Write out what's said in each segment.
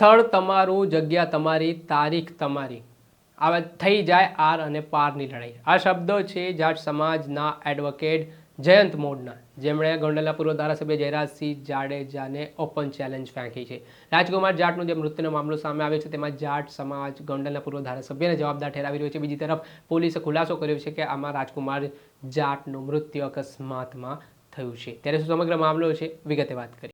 સ્થળ તમારું, જગ્યા તમારી, તારીખ તમારી. આવા થઈ જાય આર અને પારની લડાઈ. આ શબ્દો છે જાટ સમાજના એડવોકેટ જયંત મોડના. જેમણે ગોંડલના પૂર્વ ધારાસભ્ય જયરાજસિંહ જાડેજાને ઓપન ચેલેન્જ ફેંકી છે. રાજકુમાર જાટનો જે મૃત્યુનો મામલો સામે આવ્યો છે, તેમાં જાટ સમાજ ગોંડલના પૂર્વ ધારાસભ્યને જવાબદાર ઠેરાવી રહ્યો છે. બીજી તરફ, પોલીસે ખુલાસો કર્યો છે કે આમાં રાજકુમાર જાટનું મૃત્યુ અકસ્માતમાં થયું છે. ત્યારે શું સમગ્ર મામલો છે? વિગતે વાત કરી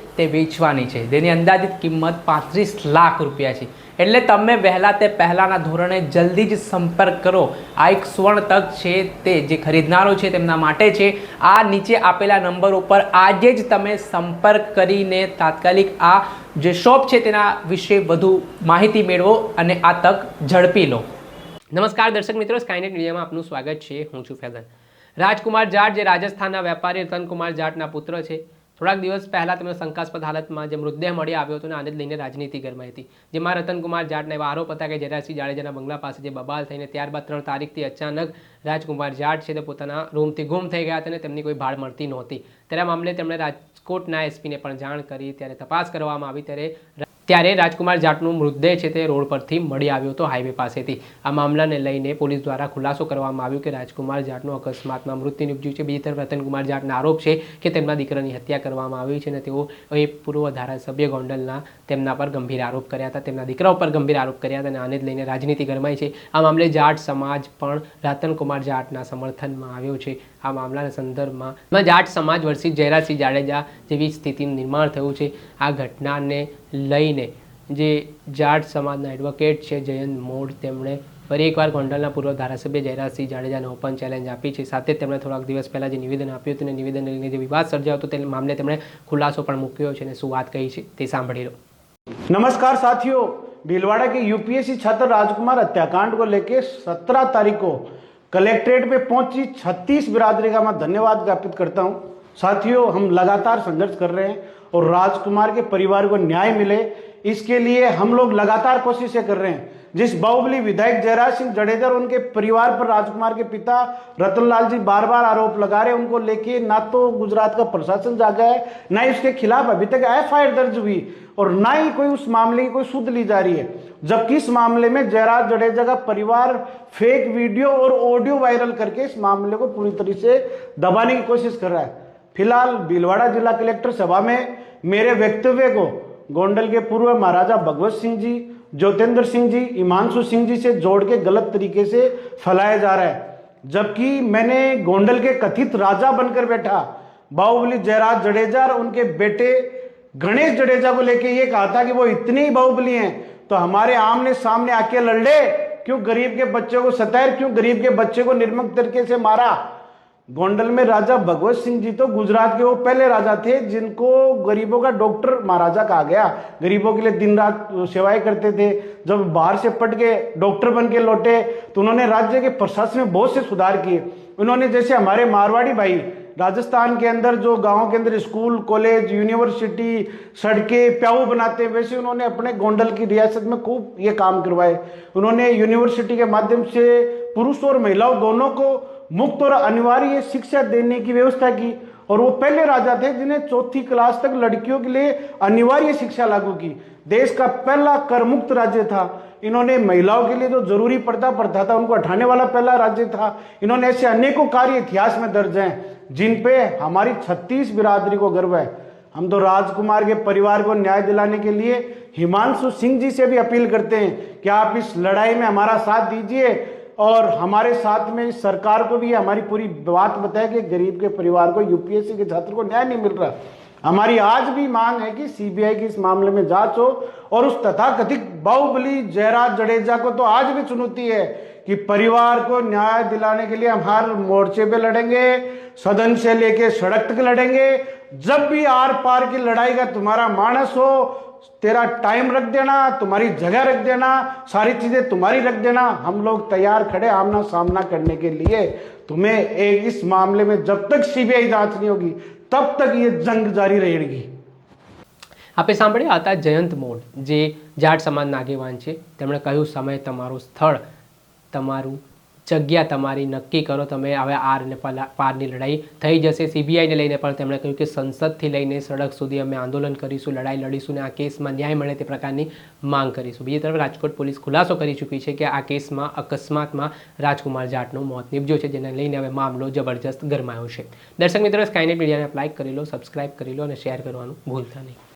તે વેચવાની છે. તેની અંદાજિત કિંમત પાંત્રીસ લાખ રૂપિયા છે. એટલે તમે વહેલા તે પહેલાંના ધોરણે જલ્દી જ સંપર્ક કરો. આ એક સુવર્ણ તક છે તે જે ખરીદનારો છે તેમના માટે છે. આ નીચે આપેલા નંબર ઉપર આજે જ તમે સંપર્ક કરીને તાત્કાલિક આ જે શોપ છે તેના વિશે વધુ માહિતી મેળવો અને આ તક ઝડપી લો. નમસ્કાર દર્શક મિત્રો સ્કાયનેટ મીડિયામાં આપનું સ્વાગત છે. હું છું ફેઝન. રાજકુમાર જાટ, જે રાજસ્થાનના વેપારી, રતનકુમાર જાટના પુત્ર છે. થોડાક દિવસ પહેલાં તેમને શંકાસ્પદ હાલતમાં જે મૃતદેહ મળી આવ્યો હતો અને આને લઈને રાજનીતિ ગરમાઈ હતી. જેમાં રતનકુમાર જાટના એવા આરોપ હતા કે જયરાજસિંહ જાડેજાના બંગલા પાસે જે બબાલ થઈને ત્યારબાદ ત્રણ તારીખથી અચાનક રાજકુમાર જાટ છે તે પોતાના રૂમથી ગુમ થઈ ગયા હતા અને તેમની કોઈ ભાડ મળતી નહોતી. ત્યારે મામલે તેમણે રાજકોટના એસપીને પણ જાણ કરી, ત્યારે તપાસ કરવામાં આવી, ત્યારે ત્યારે રાજકુમાર જાટનું મૃતદેહ છે તે રોડ પરથી મળી આવ્યો હતો હાઈવે પાસેથી. આ મામલાને લઈને પોલીસ દ્વારા ખુલાસો કરવામાં આવ્યો કે રાજકુમાર જાટનું અકસ્માતમાં મૃત્યુ નિપજ્યું છે. બીજી તરફ રતનકુમાર જાટના આરોપ છે કે તેમના દીકરાની હત્યા કરવામાં આવી છે અને તેઓ એ પૂર્વ ધારાસભ્ય ગોંડલના તેમના પર ગંભીર આરોપ કર્યા હતા. તેમના દીકરા ઉપર ગંભીર આરોપ કર્યા હતા અને આને જ લઈને રાજનીતિ ગરમાઈ છે. આ મામલે જાટ સમાજ પણ રતનકુમાર જાટના સમર્થનમાં આવ્યો છે. આ મામલાના સંદર્ભમાં માં જાટ સમાજ વર્ષી જયરાજસિંહ જાડેજા જેવી સ્થિતિનું નિર્માણ થયું છે આ ઘટનાને લઈને જે જાટ સમાજના એડવોકેટ છે જયંત મોડ તેમણે ફરી એકવાર ગોંડલના પૂર્વ ધારાસભ્ય જયરાજસિંહ જાડેજાને ઓપન ચેલેન્જ આપી છે સાથે જ તેમણે થોડાક દિવસ પહેલાં જે નિવેદન આપ્યું હતું અને નિવેદનને લઈને જે વિવાદ સર્જાયો હતો તે મામલે તેમણે ખુલાસો પણ મૂક્યો છે અને શું વાત કહી છે તે સાંભળી લો नमस्कार साथियों भीलवाड़ा के यूपीएससी छात्र राजकुमार हत्याकांड को लेकर 17 तारीख को कलेक्ट्रेट पे पहुँची 36 बिरादरी का मैं धन्यवाद ज्ञापित करता हूँ। साथियों, हम लगातार संघर्ष कर रहे हैं और राजकुमार के परिवार को न्याय मिले। इसके लिए हम लोग लगातार कोशिशें कर रहे हैं। जिस बाहुबली विधायक जयराज सिंह जडेजा और उनके परिवार पर राजकुमार के पिता रतनलाल जी बार बार आरोप लगा रहे उनको लेके ना तो गुजरात का प्रशासन जागा है, ना ही उसके खिलाफ अभी तक एफ़ दर्ज हुई और ना ही कोई उस मामले की कोई सुध ली जा रही है। जबकि इस मामले में जयराज जडेजा का परिवार फेक वीडियो और ऑडियो वायरल करके इस मामले को पूरी तरह से दबाने की कोशिश कर रहा है। फ़िलहाल भीलवाड़ा जिला कलेक्टर सभा में मेरे वक्तव्य को गोंडल के पूर्व महाराजा भगवत सिंह जी ज्योतेंद्र सिंह जी, हिमांशु सिंह जी से जोड़ के गलत तरीके से फैलाया जा रहा है। जबकि मैंने गोंडल के कथित राजा बनकर बैठा, बाहुबली जयराज जडेजा और उनके बेटे गणेश जडेजा को लेके ये कहा था कि वो इतने ही बाहुबली हैं तो हमारे आमने सामने आके लड़ ले। क्यों गरीब के बच्चे को सतैर क्यों गरीब के बच्चे को निर्मक तरीके से मारा? गोंडल में राजा भगवत सिंह जी तो गुजरात के वो पहले राजा थे, जिनको गरीबों का डॉक्टर महाराजा कहा गया। गरीबों के लिए दिन रात सेवाएँ करते थे। जब बाहर से पट के डॉक्टर बन के लौटे तो उन्होंने राज्य के प्रशासन में बहुत से सुधार किए। उन्होंने जैसे हमारे मारवाड़ी भाई, राजस्थान के अंदर जो गाँवों के अंदर स्कूल, कॉलेज, यूनिवर्सिटी, सड़कें, प्याऊ बनाते हैं वैसे उन्होंने अपने गोंडल की रियासत में खूब ये काम करवाए। उन्होंने यूनिवर्सिटी के माध्यम से पुरुष और महिलाओं दोनों को मुक्त और अनिवार्य शिक्षा देने की व्यवस्था की और वो पहले राजा थे जिन्हें चौथी क्लास तक लड़कियों के लिए अनिवार्य शिक्षा लागू की। देश का पहला कर मुक्त राज्य था। इन्होंने महिलाओं के लिए जो ज़रूरी पर्दा पड़ता था, उनको हटाने वाला पहला राज्य था। इन्होंने ऐसे अनेकों कार्य इतिहास में दर्ज हैं, जिन पे हमारी 36 बिरादरी को गर्व है। हम तो राजकुमार के परिवार को न्याय दिलाने के लिए हिमांशु सिंह जी से भी अपील करते हैं कि आप इस लड़ाई में हमारा साथ दीजिए और हमारे साथ में सरकार को भी हमारी पूरी बात बताए कि गरीब के परिवार को, यूपीएससी के छात्र को न्याय नहीं मिल रहा। हमारी आज भी मांग है कि सीबीआई की इस मामले में जाँच हो और उस तथाकथित बाहुबली जयराज जडेजा को तो आज भी चुनौती है कि परिवार को न्याय दिलाने के लिए हम हर मोर्चे पे लड़ेंगे, सदन से लेके सड़क तक लड़ेंगे। जब भी आर पार की लड़ाई का तुम्हारा मानस हो तेरा टाइम रख देना तुम्हारी जगह रख देना सारी चीजें तुम्हारी रख देना हम लोग तैयार खड़े आमना सामना करने के लिए तुम्हें एक इस मामले में जब तक सीबीआई जांच नहीं होगी तब तक ये जंग जारी रहेगी આપણે સાંભળ્યા હતા જયંત મોડ જે જાટ સમાજના આગેવાન છે તેમણે કહ્યું સમય તમારું સ્થળ તમારું જગ્યા તમારી નક્કી કરો, તમે હવે આર અને પારની લડાઈ થઈ જશે. સીબીઆઈને લઈને પણ તેમણે કહ્યું કે સંસદથી લઈને સડક સુધી અમે આંદોલન કરીશું, લડાઈ લડીશું અને આ કેસમાં ન્યાય મળે તે પ્રકારની માંગ કરીશું. બીજી તરફ રાજકોટ પોલીસ ખુલાસો કરી ચૂકી છે કે આ કેસમાં અકસ્માતમાં રાજકુમાર જાટનું મોત નીપજ્યું છે, જેને લઈને હવે મામલો જબરજસ્ત ગરમાયો છે. દર્શક મિત્રો સ્કાયનેટ મીડિયાને લાઇક કરી લો સબસ્ક્રાઇબ કરી લો અને શેર કરવાનું ભૂલતા નહીં.